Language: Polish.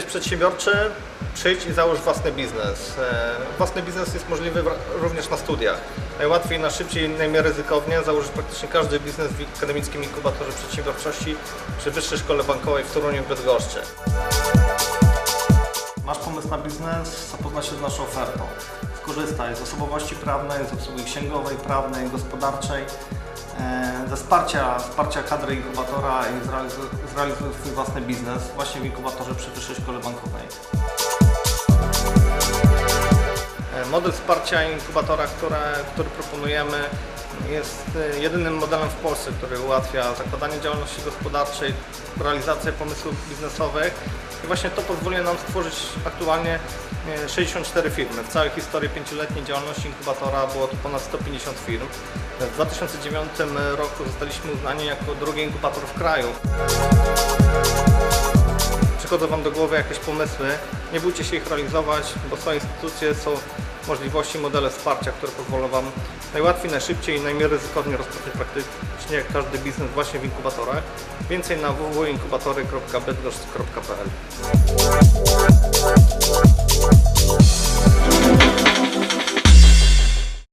przedsiębiorczy, przyjdź i załóż własny biznes. E, Własny biznes jest możliwy również na studiach. Najłatwiej, najszybciej, najmniej ryzykownie założyć praktycznie każdy biznes w Akademickim Inkubatorze Przedsiębiorczości przy Wyższej Szkole Bankowej w Toruniu Bydgoszczy. Masz pomysł na biznes? Zapoznaj się z naszą ofertą. Skorzystaj z osobowości prawnej, z obsługi księgowej, prawnej, gospodarczej, e, ze wsparcia, wsparcia kadry inkubatora i zrealizuj, zrealizuj swój własny biznes właśnie w inkubatorze przy Wyższej Szkole Bankowej. E, Model wsparcia inkubatora, które, który proponujemy, jest e, jedynym modelem w Polsce, który ułatwia zakładanie działalności gospodarczej, realizację pomysłów biznesowych i właśnie to pozwoli nam stworzyć aktualnie e, 64 firmy. W całej historii pięcioletniej działalności inkubatora było to ponad 150 firm. W 2009 roku zostaliśmy uznani jako drugi inkubator w kraju przychodzą Wam do głowy jakieś pomysły, nie bójcie się ich realizować, bo są instytucje, są możliwości, modele wsparcia, które pozwolą Wam najłatwiej, najszybciej i najmniej ryzykownie rozpocząć praktycznie każdy biznes właśnie w inkubatorach. Więcej na www.inkubatory.bydgoszcz.pl